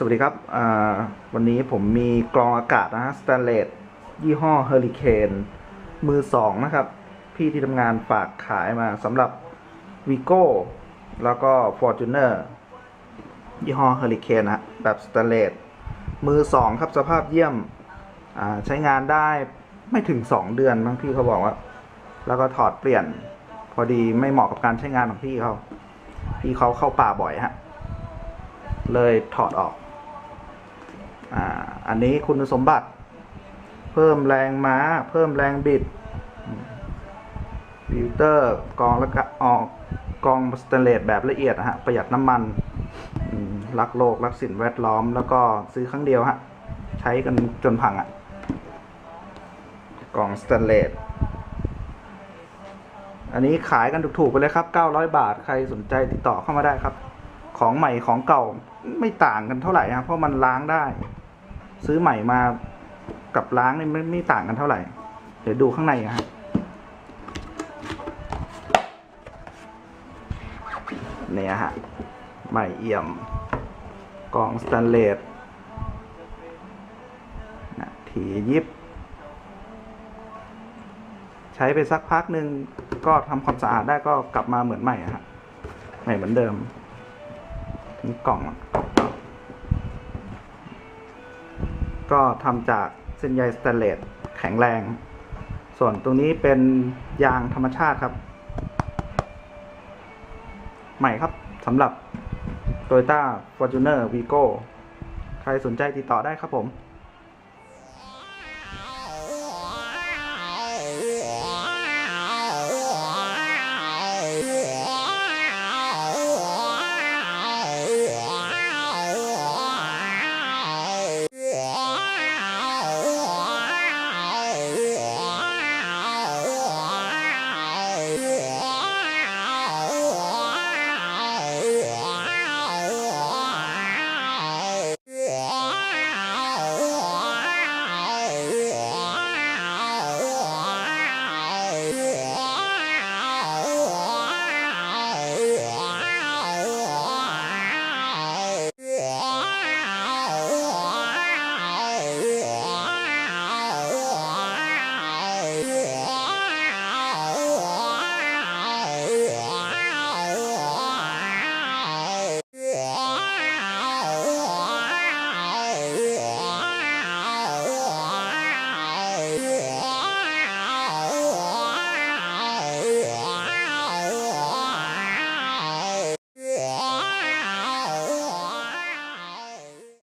สวัสดีครับ วันนี้ผมมีกรองอากาศนะฮะสแตนเลสยี่ห้อเฮอริเคนมือสองนะครับ พี่ที่ทำงานฝากขายมาสำหรับวีโก้แล้วก็ Fortuner ยี่ห้อเฮอริเคนนะฮะแบบสแตนเลสมือสองครับสภาพเยี่ยมใช้งานได้ไม่ถึง2เดือนบางพี่เขาบอกว่า แล้วก็ถอดเปลี่ยน พอดีไม่เหมาะกับการใช้งานของพี่เขาพี่เขาเข้าป่าบ่อยฮะเลยถอดออก อ่าอันนี้คุณสมบัติ เพิ่มแรงม้า เพิ่มแรงบิดฟิลเตอร์กองแล้วก็ออกกองสแตนเลสแบบละเอียดนะฮะประหยัดน้ำมันรักโลกรักสิ่งแวดล้อม แล้วก็ซื้อครั้งเดียวฮะใช้กันจนพังอะ่ะกล่องสแตนเลสอันนี้ขายกันถูกๆไปเลยครับ 900 บาทใครสนใจติดต่อเข้ามาได้ครับ ของใหม่ของเก่าไม่ต่างกันเท่าไหร่ครับเพราะมันล้างได้ ซื้อใหม่มากับล้างนี่ไม่ไม่ต่างกันเท่าไหร่ เดี๋ยวดูข้างในอะฮะเนี่ยฮะใหม่เอี่ยมกล่องสแตนเลสนะถียิบ ใช้ไปสักพักหนึ่งก็ทำความสะอาดได้ก็กลับมาเหมือนใหม่ฮะใหม่เหมือนเดิมนี่กล่อง ก็ทำจากเส้นใยสแตนเลสแข็งแรง ส่วนตรงนี้เป็นยางธรรมชาติครับ ใหม่ครับสำหรับ Toyota Fortuner Vigo ใครสนใจติดต่อได้ครับผม